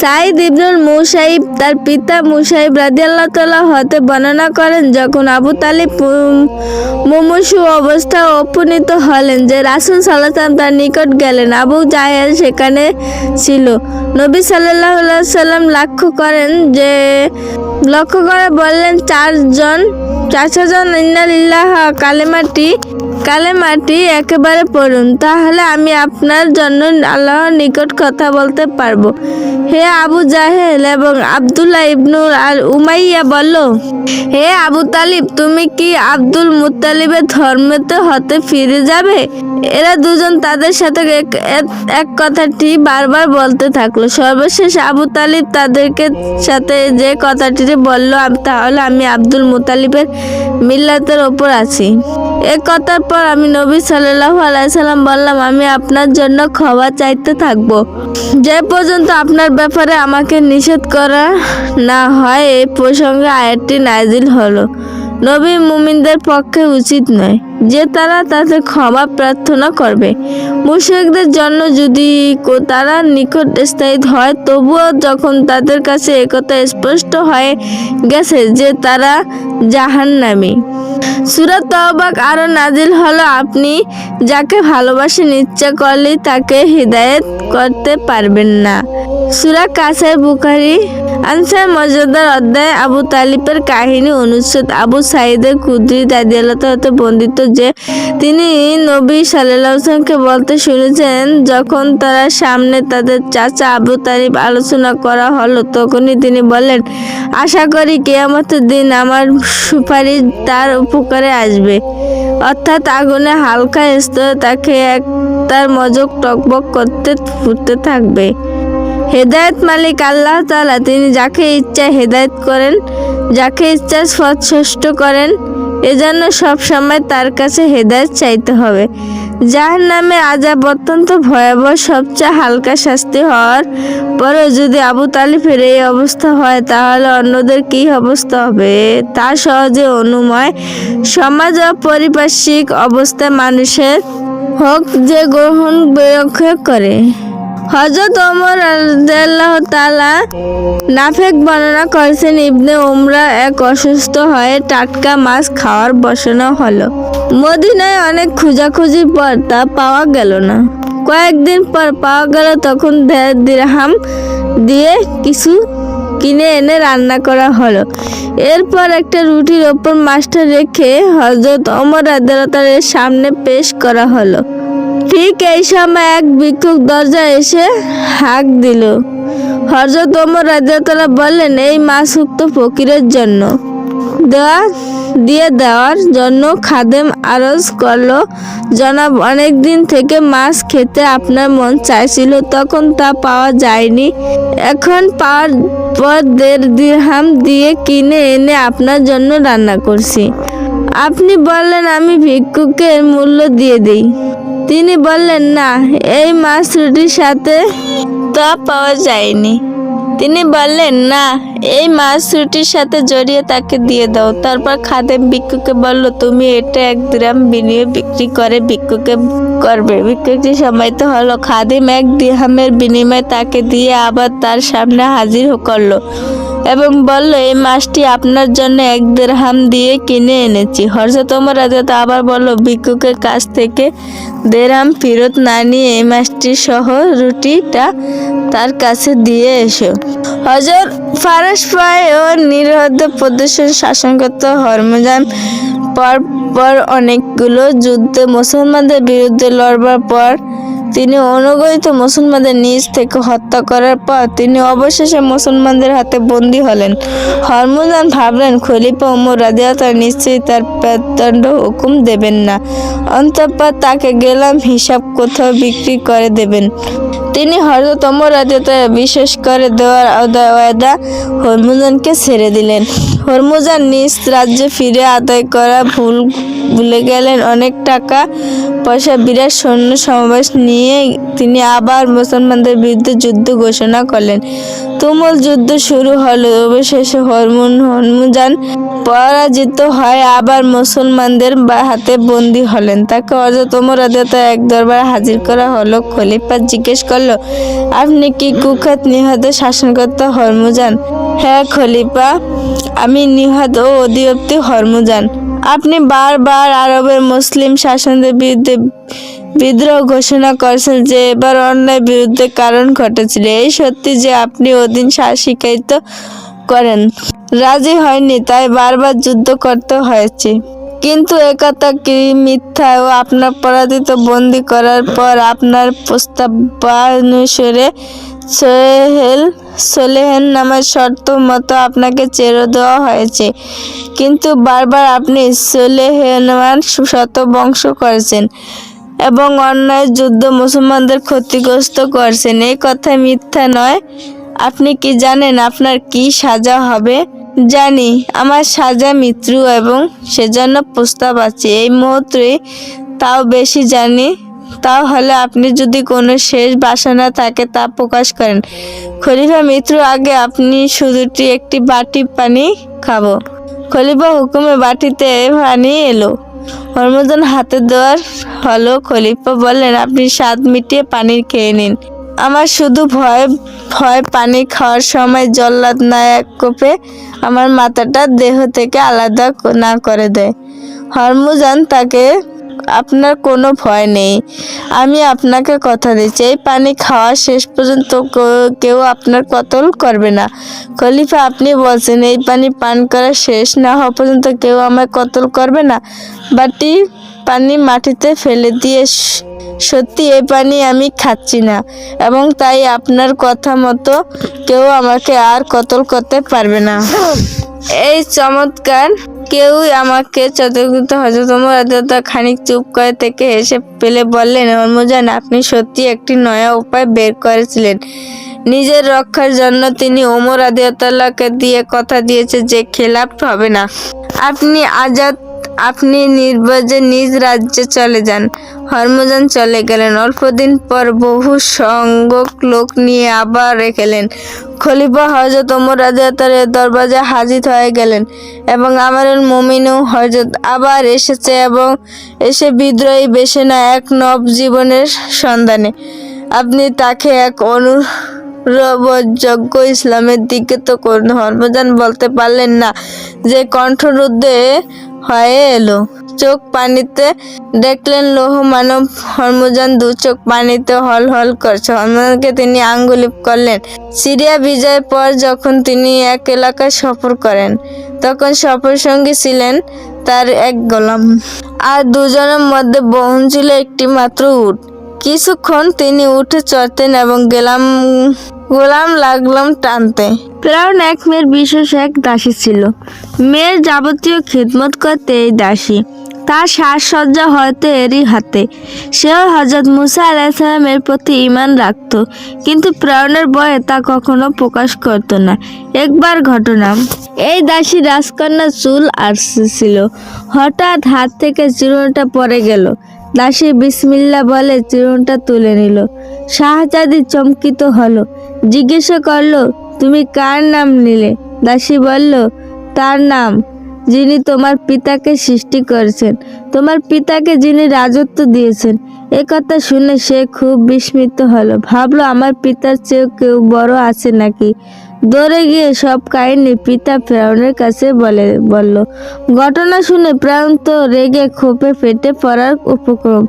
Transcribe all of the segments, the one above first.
সাইদ ইবনুল মুসাইব তার পিতা মুসাইব রাদিয়াল্লাহ তাআলা হতে বর্ণনা করেন যখন আবু তালিব মুমুসু অবস্থা উপনীত হলেন যে রাসূল ওয়াসাল্লাম তার নিকট গেলেন। আবু জাহেল সেখানে ছিল। নবী আলাইহি সাল্লাম লক্ষ্য করেন যে, লক্ষ্য করে বললেন, চারজন চারজন ইন্নালিল্লাহ কালেমাটি কালেমাটি একেবারে পড়ুন, তাহলে আমি আপনার জন্য আল্লাহর নিকট কথা বলতে পারব। হে আবু জাহেল এবং আব্দুল্লাহ ইবনুল আল উমাইয়া বলল, হে আবু তালিব, তুমি কি আব্দুল মুত্তালিবের ধর্মেতে হতে ফিরে যাবে? এরা দুজন তাদের সাথে এক কথাটি বারবার বলতে থাকল। সর্বশেষ আবু তালিব তাদেরকে সাথে যে কথাটি বলল তাহলে আমি আব্দুল মুতালিবের মিল্লাতের ওপর আছি। এ কথার পর আমি নবী সাল্লাহ আলাইসাল্লাম বললাম, আমি আপনার জন্য ক্ষমা চাইতে থাকব। যে পর্যন্ত আপনার ব্যাপারে আমাকে নিষেধ করা না হয় এই প্রসঙ্গে আয়াতটি নাজিল হলো। নবী মুমিনদের পক্ষে উচিত নয় যে তারা তাতে ক্ষমা প্রার্থনা করবে। মুশরিকদের জন্য যদি তারা নিকট স্থায়ী হয়, তবুও যখন তাদের কাছে একথা স্পষ্ট হয়ে গেছে যে তারা জাহান্নামী। সুরাত তওবাক আরও নাজিল হলো, আপনি যাকে ভালোবাসেন, ইচ্ছা করলেই তাকে হৃদায়ত করতে পারবেন না। সুরা কাসাই বুখারি আনসার মর্যাদার অধ্যায় আবু তালিবের কাহিনী অনুচ্ছেদ আবু সাইদের কুদ্রি দাদিয়ালতে হতে বন্দিত যে তিনি নবী সাল্লামকে বলতে শুনেছেন, যখন তারা সামনে তাদের চাচা আবু তালিব আলোচনা করা হলো, তখনই তিনি বলেন আশা করি কেয়ামতের দিন আমার সুপারিশ তার উপকারে আসবে। অর্থাৎ আগুনে হালকা স্তরে তাকে এক তার মজক টকবক করতে, ফুটতে থাকবে। হেদায়েত মালিক আল্লাহ তালা তিনি যাকে ইচ্ছা হেদায়েত করেন, যাকে ইচ্ছা সৎসষ্ট করেন, এজন্য সব সময় তার কাছে হেদায়েত চাইতে হবে। যার নামে আজাব অত্যন্ত ভয়াবহ, সবচেয়ে হালকা শাস্তি হওয়ার পরেও যদি আবু তালিফের এই অবস্থা হয়, তাহলে অন্যদের কি অবস্থা হবে? তা সহজে অনুময় সমাজ ও পারিপার্শ্বিক অবস্থায় মানুষের হক যে গ্রহণ করে। হজরত ওমর আল্লাহ তালা নাফেক বর্ণনা করেছেন, ইবনে উমরা এক অসুস্থ হয়ে টাটকা মাছ খাওয়ার বসানো হলো। মদিনায় অনেক খোঁজাখুঁজির পর তা পাওয়া গেল না। কয়েকদিন পর পাওয়া গেল, তখন দিরহাম দিয়ে কিছু কিনে এনে রান্না করা হলো। এরপর একটা রুটির ওপর মাছটা রেখে হজরত ওমর আদালতের সামনে পেশ করা হলো। ঠিক এই সময় এক ভিক্ষুক দরজা এসে হাঁক দিল। হজরত ওমর রাজিয়াতলা বললেন, এই মাছ উক্ত ফকিরের জন্য। দেওয়া দিয়ে দেওয়ার জন্য খাদেম আরজ করল, জনাব অনেক দিন থেকে মাছ খেতে আপনার মন চাইছিল, তখন তা পাওয়া যায়নি। এখন পাওয়ার পর দেড় দিরহাম দিয়ে কিনে এনে আপনার জন্য রান্না করছি। আপনি বললেন, আমি ভিক্ষুকের মূল্য দিয়ে দিই। তিনি বললেন, না, এই মাছ রুটির সাথে তা পাওয়া যায়নি। তিনি বললেন, না, এই মাছ রুটির সাথে জড়িয়ে তাকে দিয়ে দাও। তারপর খাদেম ভিক্ষুকে বলল, তুমি এটা এক দিরাম বিনিয়োগ বিক্রি করে ভিক্ষুকে করবে। ভিক্ষুকটি সময় তো হলো। খাদিম এক দিরহামের বিনিময়ে তাকে দিয়ে আবার তার সামনে হাজির করল। এবং বলল, এই মাছটি আপনার জন্য এক দেড়হাম দিয়ে কিনে এনেছি। হরজত ওমর রাজাত আবার বলল, ভিক্ষুকের কাছ থেকে দেড়হাম ফেরত না নিয়ে এই মাছটি সহ রুটিটা তার কাছে দিয়ে এসো। হজর ফারাস পায় ও নিরহদ প্রদর্শন শাসনকর্তা হরমজান পর পর অনেকগুলো যুদ্ধে মুসলমানদের বিরুদ্ধে লড়বার পর তিনি অনুগঠিত মুসলমানদের নিজ থেকে হত্যা করার পর তিনি অবশেষে মুসলমানদের হাতে বন্দী হলেন। হরমুজান ভাবলেন, খলিফা উমর রাজিয়াতা নিশ্চয়ই তার প্রদণ্ড হুকুম দেবেন না। অন্তঃপর তাকে গেলাম হিসাব কোথাও বিক্রি করে দেবেন। তিনি হজরত ওমর রাজিয়াতা বিশেষ করে দেওয়ার ওয়াদা হরমুজানকে ছেড়ে দিলেন। হরমুজান নিজ রাজ্যে ফিরে আদায় করা ভুল ভুলে গেলেন অনেক টাকা, পয়সা, বিরাট সৈন্য সমাবেশ নিয়ে তিনি আবার মুসলমানদের বিরুদ্ধে যুদ্ধ ঘোষণা করলেন। তুমুল যুদ্ধ শুরু হলো, অবশেষে হরমুন, হরমুজান পরাজিত হয় আবার মুসলমানদের হাতে বন্দী হলেন। তাকে অর্ধতম রাজাতে এক দরবার হাজির করা হলো। খলিফা জিজ্ঞেস করল, আপনি কি কুখ্যাত নিহত শাসনকর্তা হরমুজান? হ্যাঁ খলিফা। আমি নিহত ও অধিপতি হরমুজান। আপনি বারবার আরবের মুসলিম শাসনদের বিরুদ্ধে বিদ্রোহ ঘোষণা করেছেন যে এবার অন্যায় বিরুদ্ধে কারণ ঘটেছিল। এই সত্যি যে আপনি ওদিন স্বীকৃত করেন। রাজি হয়নি, তাই বারবার যুদ্ধ করতে হয়েছে। কিন্তু একথা কি মিথ্যা ও আপনার পরাজিত বন্দি করার পর আপনার প্রস্তাব অনুসারে সোহেল সোলেহেন নামের শর্ত মতো আপনাকে চেরো দেওয়া হয়েছে। কিন্তু বারবার আপনি সোলেহেনার শত বংশ করেছেন এবং অন্যায় যুদ্ধ মুসলমানদের ক্ষতিগ্রস্ত করছেন। এই কথা মিথ্যা নয়। আপনি কি জানেন আপনার কি সাজা হবে? জানি, আমার সাজা মৃত্যু এবং সেজন্য প্রস্তাব আছে। এই মুহূর্তে তাও বেশি জানি তাও হলে আপনি যদি কোনো শেষ বাসনা থাকে তা প্রকাশ করেন। খলিফা মৃত্যুর আগে আপনি শুধুটি একটি বাটি পানি খাব। খলিফা হুকুমে বাটিতে পানি এলো। হরমোদন হাতে দেওয়ার হলো খলিফা বললেন, আপনি স্বাদ মিটিয়ে পানি খেয়ে নিন। আমার শুধু ভয় ভয় পানি খাওয়ার সময় জল্লাদ না এক কোপে আমার মাথাটা দেহ থেকে আলাদা না করে দেয়। হরমুজান তাকে আপনার কোনো ভয় নেই। আমি আপনাকে কথা দিচ্ছি, এই পানি খাওয়া শেষ পর্যন্ত কেউ আপনার কতল করবে না। খলিফা, আপনি বলছেন এই পানি পান করা শেষ না হওয়া পর্যন্ত কেউ আমায় কতল করবে না। বাটি পানি মাটিতে ফেলে দিয়ে সত্যি এই পানি আমি খাচ্ছি না। এবং তাই আপনার কথা মতো কেউ আমাকে আর কতল করতে পারবে না। এই চমৎকার। কেউই আমাকে চতুর্থ হজরতম রাজতা খানিক চুপ করে থেকে হেসে পেলে বললেন হরমুজান আপনি সত্যি একটি নয়া উপায় বের করেছিলেন। নিজের রক্ষার জন্য তিনি ওমর আদিয়াতাল্লাহকে দিয়ে কথা দিয়েছে যে খেলাপ হবে না। আপনি আজাদ আপনি নির্বাজে নিজ রাজ্যে চলে যান, হরমজান চলে গেলেন, অল্পদিন পর বহু সংখ্যক লোক নিয়ে আবার রেখেলেন খলিফা হজরত ওমর রাজাতারের দরবাজে হাজির হয়ে গেলেন এবং আমারুল মমিনও হজরত আবার এসেছে এবং এসে বিদ্রোহী বেছে না এক নব জীবনের সন্ধানে। আপনি তাকে এক অনু রবযোগ্য ইসলামের দিকে তো হরমজান বলতে পারলেন না। যে কণ্ঠরুদ্ধে হয়ে এলো। চোখ পানিতে দেখলেন লৌহ মানব হরমজান দু চোখ পানিতে হল হল করছে। হরমজানকে তিনি আঙ্গুলিপ করলেন। সিরিয়া বিজয়ের পর যখন তিনি এক এলাকায় সফর করেন, তখন সফর সঙ্গী ছিলেন তার এক গোলাম। আর দুজনের মধ্যে বহন ছিল একটি মাত্র উট। কিছুক্ষণ তিনি উঠে চড়তেন এবং গেলাম গোলাম লাগলাম টানতে। ফেরাউন এক মেয়ের বিশেষ এক দাসী ছিল। মেয়ের যাবতীয় খিদমত করতে এই দাসী। তার সাজসজ্জা হয়তো এরই হাতে। সেও হজরত মুসা আলাইসালামের প্রতি ইমান রাখত। কিন্তু প্রাণের বয়ে তা কখনো প্রকাশ করতো না। একবার ঘটনা, এই দাসী রাজকন্যা চুল আসছিল হঠাৎ হাত থেকে চিরুনিটা পড়ে গেল। দাসী বিসমিল্লা বলে চিরুনটা তুলে নিল। শাহজাদি চমকিত হলো। জিজ্ঞাসা করল, তুমি কার নাম নিলে? দাসী বলল, তার নাম, যিনি তোমার পিতাকে সৃষ্টি করেছেন। তোমার পিতাকে যিনি রাজত্ব দিয়েছেন। এ কথা শুনে সে খুব বিস্মিত হলো। ভাবলো, আমার পিতার চেয়েও কেউ বড় আছে নাকি? দৌড়ে গিয়ে সব কাহিনী পিতা ফেরাউনের কাছে বলে, বলল, ঘটনা শুনে প্রাণ তো রেগে ক্ষোভে ফেটে পড়ার উপক্রম।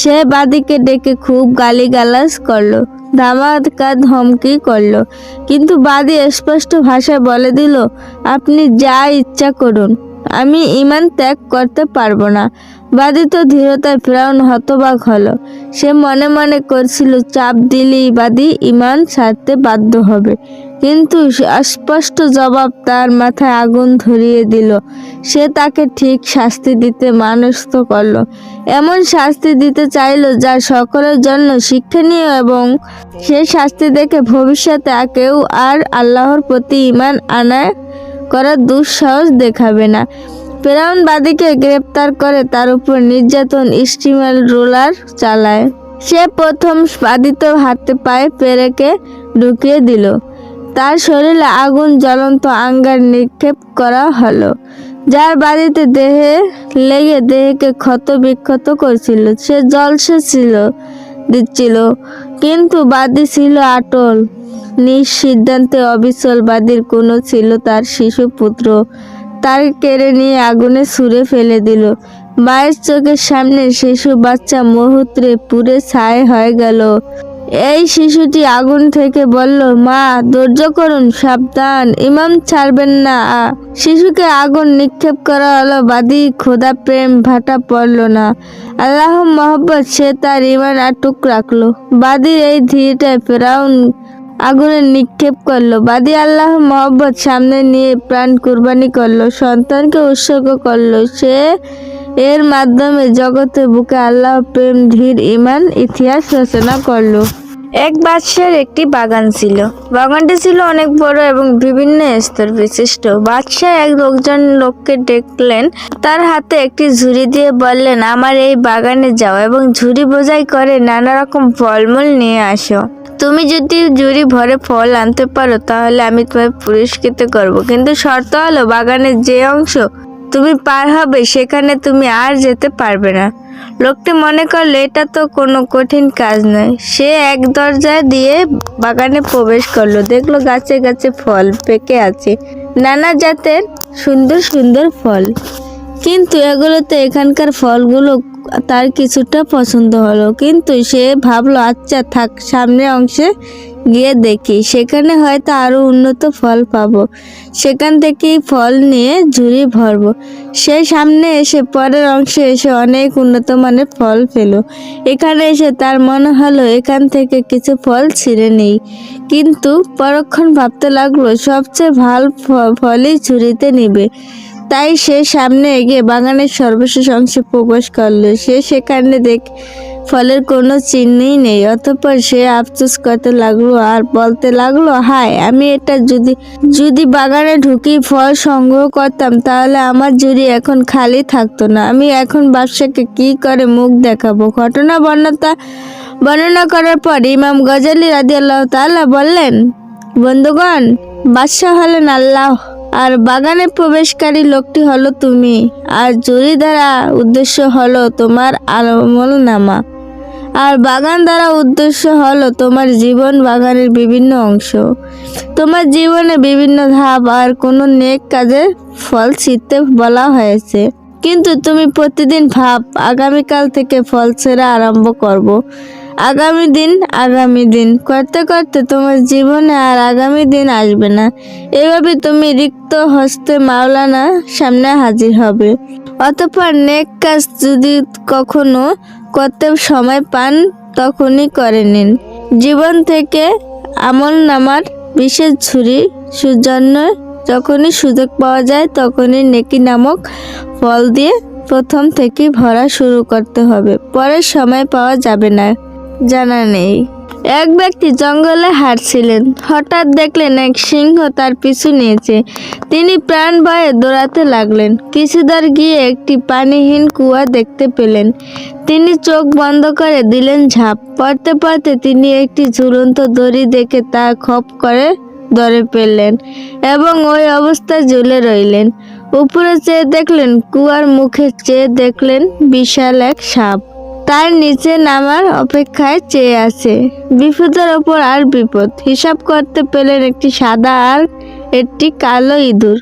সে বাদীকে ডেকে খুব গালিগালাজ করল ধামাকা ধমকি করল, কিন্তু বাদী স্পষ্ট ভাষায় বলে দিল, আপনি যা ইচ্ছা করুন, আমি ইমান ত্যাগ করতে পারব না। বাদী তো ধীরতায় ফেরাউন হতবাক হলো, সে মনে মনে করছিল, চাপ দিলেই বাদী ইমান ছাড়তে বাধ্য হবে। কিন্তু স্পষ্ট জবাব তার মাথায় আগুন ধরিয়ে দিল। সে তাকে ঠিক শাস্তি দিতে মানস্থ করল। এমন শাস্তি দিতে চাইল যা সকলের জন্য শিক্ষণীয় এবং সে শাস্তি দেখে ভবিষ্যতে কেউ আর আল্লাহর প্রতি ইমান আনায় করার দুঃসাহস দেখাবে না। ফেরাউন বাদীকে গ্রেপ্তার করে তার উপর নির্যাতন স্টিমার রোলার চালায়। সে প্রথম বাদিত হাতে পায়ে পেরেকে ঢুকিয়ে দিল। তার শরীরে আগুন জ্বলন্ত আঙ্গার নিক্ষেপ করা হলো, যার বাড়িতে দেহে লেগে দেহকে ক্ষত বিক্ষত করছিল। সে জলসে ছিল, দিচ্ছিল, কিন্তু বাদী ছিল আটল। নিজ সিদ্ধান্তে অবিচল বাদীর কোনো ছিল তার শিশু পুত্র। তার কেড়ে নিয়ে আগুনে ছুঁড়ে ফেলে দিল। মায়ের চোখের সামনে শিশু বাচ্চা মুহূর্তে পুরে ছাই হয়ে গেল। এই শিশুটি আগুন থেকে বলল, মা, ধৈর্য করুন, সাবধান, ইমাম ছাড়বেন না। শিশুকে আগুন নিক্ষেপ করা হলো বাদী খোদা প্রেম, ভাটা পড়ল না। আল্লাহ মোহব্বত, সে তার ইমান আটুক রাখল। বাদীর এই ধীরটায় ফেরাউন আগুনে নিক্ষেপ করল। বাদী আল্লাহ মোহব্বত সামনে নিয়ে প্রাণ কুরবানি করল, সন্তানকে উৎসর্গ করল। সে এর মাধ্যমে জগতে বুকে আল্লাহ প্রেম, ধীর ইমান ইতিহাস রচনা করল। এক বাদশার একটি বাগান ছিল। বাগানটি ছিল অনেক বড় এবং বিভিন্ন স্তর বিশিষ্ট। বাদশাহ এক লোকজন লোককে দেখলেন, তার হাতে একটি ঝুড়ি দিয়ে বললেন, আমার এই বাগানে যাও এবং ঝুড়ি বোঝাই করে নানা রকম ফলমূল নিয়ে আসো। তুমি যদি ঝুড়ি ভরে ফল আনতে পারো, তাহলে আমি তোমায় পুরস্কৃত করব। কিন্তু শর্ত হলো, বাগানের যে অংশ তুমি পার হবে, সেখানে তুমি আর যেতে পারবে না। লোকটি মনে করল, এটা তো কোনো কঠিন কাজ নয়। সে এক দরজা দিয়ে বাগানে প্রবেশ করল। দেখল গাছে গাছে ফল পেকে আছে। নানা জাতের সুন্দর সুন্দর ফল। কিন্তু এগুলোতে এখানকার ফলগুলো তার কিছুটা পছন্দ হলো। কিন্তু সে ভাবলো আচ্ছা থাক, সামনের অংশে গিয়ে দেখি। সেখানে হয়তো আরও উন্নত ফল পাবো। সেখান থেকেই ফল নিয়ে ঝুড়ি ভরবো। সে সামনে এসে, পরের অংশে এসে অনেক উন্নত মানের ফল পেল। এখানে এসে তার মনে হলো, এখান থেকে কিছু ফল ছিঁড়ে নেই। কিন্তু পরক্ষণ ভাবতে লাগল, সবচেয়ে ভালো ফলই ঝুড়িতে নিবে। তাই সে সামনে এগিয়ে বাগানের সর্বশেষ অংশে প্রবেশ করল। সে সেখানে দেখ, ফলের কোনো চিহ্নই নেই। অতঃপর সে আফসোস করতে লাগল আর বলতে লাগল, হায়, আমি এটা যদি যদি বাগানে ঢুকি ফল সংগ্রহ করতাম, তাহলে আমার জুড়ি এখন খালি থাকতো না। আমি এখন ব্যবসাকে কি করে মুখ দেখাবো? ঘটনা বর্ণতা, বর্ণনা করার পর ইমাম গজালি রাজি আল্লাহ তাআলা বললেন, বন্ধুগণ, বাদশাহ হলেন আল্লাহ। আর বাগানে প্রবেশকারী লোকটি হলো তুমি। আর জুরি দ্বারা উদ্দেশ্য হলো তোমার আমল নামা আর বাগান দ্বারা উদ্দেশ্য হলো তোমার জীবন বাগানের বিভিন্ন অংশ। তোমার জীবনে বিভিন্ন ধাপ আর কোনো নেক কাজের ফল ছিঁড়তে বলা হয়েছে। কিন্তু তুমি প্রতিদিন ভাব আগামীকাল থেকে ফল ছেঁড়া আরম্ভ করব। আগামী দিন আগামী দিন। করতে করতে তোমার জীবনে আর আগামী দিন আসবে না। এভাবে তুমি রিক্ত হস্তে মাওলানা সামনে হাজির হবে। অতঃপর নেক কাজ যদি কখনো করতে সময় পান, তখনই করে নিন। জীবন থেকে আমল নামার বিশেষ ঝুড়ি সুজন্য যখনই সুযোগ পাওয়া যায়, তখনই নেকি নামক ফল দিয়ে প্রথম থেকে ভরা শুরু করতে হবে। পরে সময় পাওয়া যাবে না। জানা নেই। এক ব্যক্তি জঙ্গলে হাঁটছিলেন। হঠাৎ দেখলেন এক সিংহ তার পিছু নিয়েছে। তিনি প্রাণ ভয়ে দৌড়াতে লাগলেন। কিছু দূর গিয়ে একটি পানিহীন কুয়া দেখতে পেলেন। তিনি চোখ বন্ধ করে দিলেন ঝাঁপ। পড়তে পড়তে তিনি একটি ঝুলন্ত দড়ি দেখে তা খপ করে ধরে ফেললেন এবং ওই অবস্থায় ঝুলে রইলেন। উপরে চেয়ে দেখলেন, কুয়ার মুখে চেয়ে দেখলেন বিশাল এক সাপ। তার নিচে নামার অপেক্ষায় চেয়ে আছে। বিপদের ওপর আর বিপদ। হিসাব করতে পেলেন একটি সাদা আর একটি কালো ইঁদুর।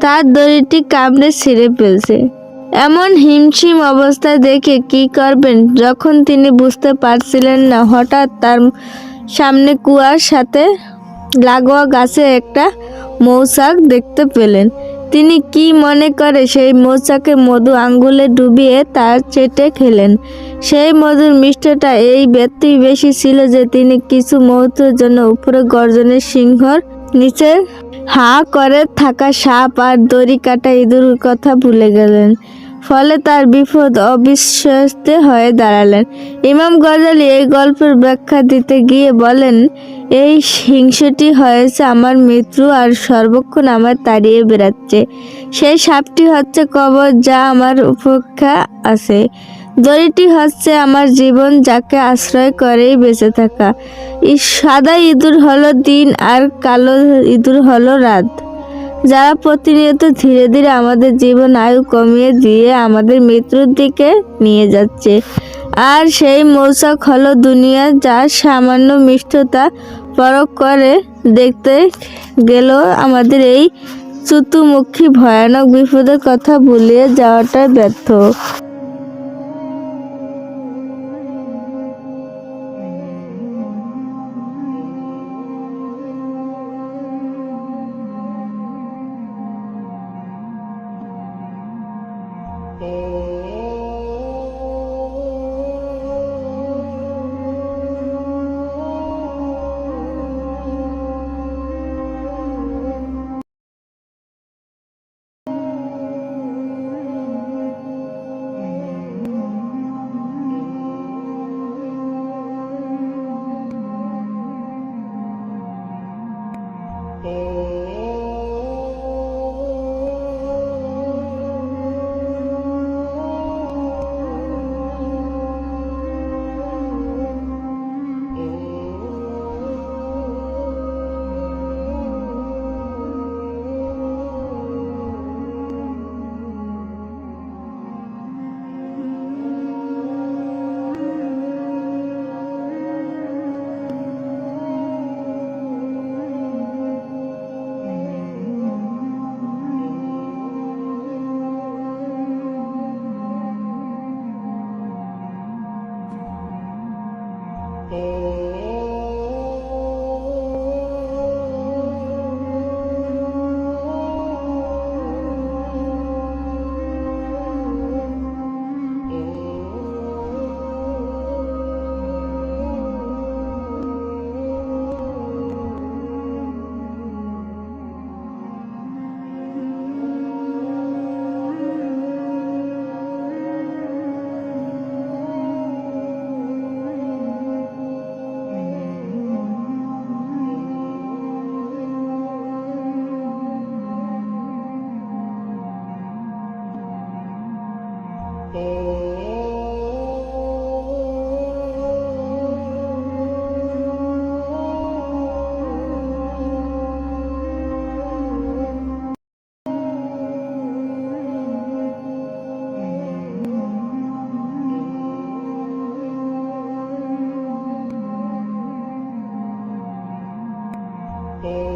তার দড়িটি কামড়ে ছিঁড়ে ফেলছে। এমন হিমশিম অবস্থায় দেখে কি করবেন? যখন তিনি বুঝতে পারছিলেন না, হঠাৎ তার সামনে কুয়ার সাথে লাগোয়া গাছে একটা মৌচাক দেখতে পেলেন। তিনি কি মনে করে সেই মোচাকে মধু আঙ্গুলে ডুবিয়ে তার চেটে খেলেন? সেই মধুর মিষ্টটা এই ব্যক্তি বেশি ছিল যে তিনি কিছু মুহূর্তের জন্য উপরে গর্জনের সিংহর নিচে হা করে থাকা সাপ আর দড়ি কাটা ইঁদুর কথা ভুলে গেলেন। ফলে তার বিপদ অবিশ্বাস্য হয়ে দাঁড়ালেন। ইমাম গজালি এই গল্পের ব্যাখ্যা দিতে গিয়ে বলেন, এই হিংসটি হয়েছে আমার মৃত্যু আর সর্বক্ষণ আমার তাড়িয়ে বেড়াচ্ছে। সেই সাপটি হচ্ছে কবর যা আমার উপেক্ষা আছে। দড়িটি হচ্ছে আমার জীবন যাকে আশ্রয় করেই বেঁচে থাকা। সাদা ইঁদুর হলো দিন আর কালো ইঁদুর হলো রাত। যারা প্রতিনিয়ত ধীরে ধীরে আমাদের জীবন আয়ু কমিয়ে দিয়ে আমাদের মৃত্যুর দিকে নিয়ে যাচ্ছে। আর সেই মৌসাক হলো দুনিয়া যার সামান্য মিষ্টতা পরক করে দেখতে গেল আমাদের এই চতুর্মুখী ভয়ানক বিপদের কথা ভুলিয়ে যাওয়াটা ব্যর্থ। Oh.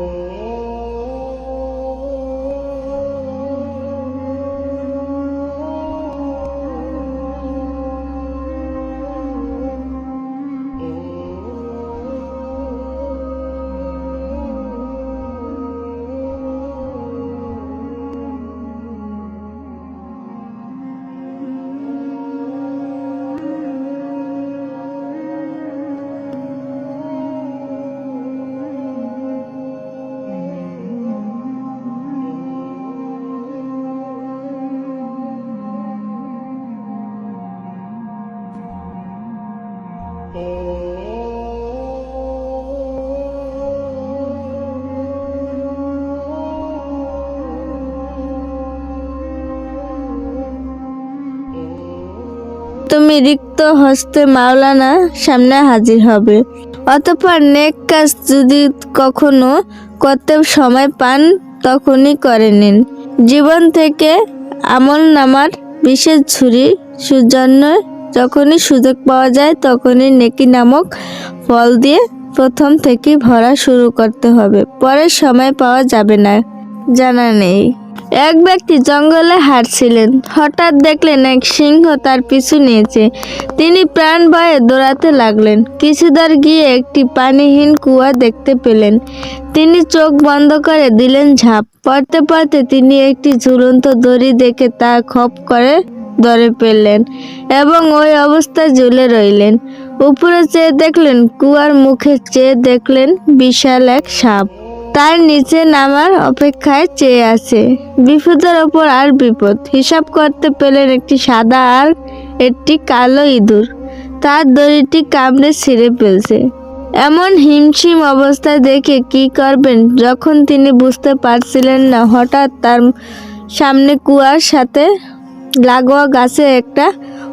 তুমি রিক্ত হস্তে মাওলানা সামনে হাজির হবে। অতঃপর নেক কাজ যদি কখনো করতে সময় পান, তখনই করে নিন। জীবন থেকে আমল নামার বিশেষ ঝুড়ি সুজন্য যখনই সুযোগ পাওয়া যায়, তখনই নেকি নামক ফল দিয়ে প্রথম থেকে ভরা শুরু করতে হবে। পরে সময় পাওয়া যাবে না। জানা নেই। এক ব্যক্তি জঙ্গলে হাঁটছিলেন। হঠাৎ দেখলেন এক সিংহ তার পিছু নিয়েছে। তিনি প্রাণ ভয়ে দৌড়াতে লাগলেন। কিছু দূর গিয়ে একটি পানিহীন কুয়া দেখতে পেলেন। তিনি চোখ বন্ধ করে দিলেন ঝাঁপ। পড়তে পড়তে তিনি একটি ঝুলন্ত দড়ি দেখে তা খপ করে ধরে ফেললেন এবং ওই অবস্থায় ঝুলে রইলেন। উপরে চেয়ে দেখলেন, কুয়ার মুখে চেয়ে দেখলেন বিশাল এক সাপ। তার নিচে নামার অপেক্ষায় চেয়ে আছে। বিপদের ওপর আর বিপদ। হিসাব করতে পেলেন একটি সাদা আর একটি কালো ইঁদুর। তার দড়িটি কামড়ে ছিঁড়ে ফেলছে। এমন হিমশিম অবস্থায় দেখে কি করবেন? যখন তিনি বুঝতে পারছিলেন না, হঠাৎ তার সামনে কুয়ার সাথে লাগোয়া গাছে একটা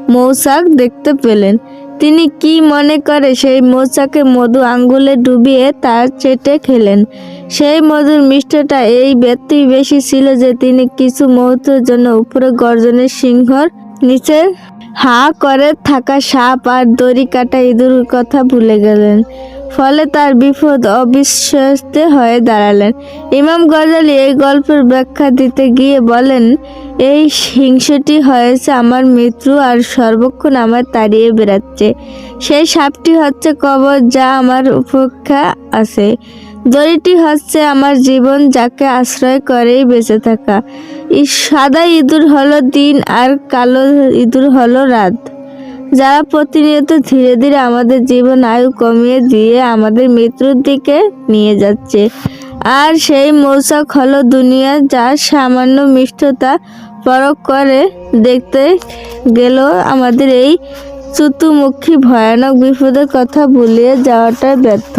মৌচাক দেখতে পেলেন। তিনি কি মনে করে সেই মোচাকে মধু আঙ্গুলে ডুবিয়ে তার চেটে খেলেন? সেই মধুর মিষ্টটা এই ব্যক্তি বেশি ছিল যে তিনি কিছু মুহূর্তের জন্য উপরে গর্জনের সিংহর নিচে হা করে থাকা সাপ আর দড়ি কাটা ইঁদুর কথা ভুলে গেলেন। ফলে তার বিপদ অবিশ্বাস্য হয়ে দাঁড়ালেন। ইমাম গজালি এই গল্পের ব্যাখ্যা দিতে গিয়ে বলেন, এই হিংসটি হয়েছে আমার মৃত্যু আর সর্বক্ষণ আমার তাড়িয়ে বেড়াচ্ছে। সেই সাপটি হচ্ছে কবর যা আমার উপেক্ষা আছে। দড়িটি হচ্ছে আমার জীবন যাকে আশ্রয় করেই বেঁচে থাকা। সাদা ইঁদুর হলো দিন আর কালো ইঁদুর হলো রাত। যারা প্রতিনিয়ত ধীরে ধীরে আমাদের জীবন আয়ু কমিয়ে দিয়ে আমাদের মৃত্যুর দিকে নিয়ে যাচ্ছে। আর সেই মৌসাক হলো দুনিয়া যার সামান্য মিষ্টতা পরক করে দেখতে গেল আমাদের এই চতুর্মুখী ভয়ানক বিপদের কথা ভুলিয়ে যাওয়াটা ব্যর্থ।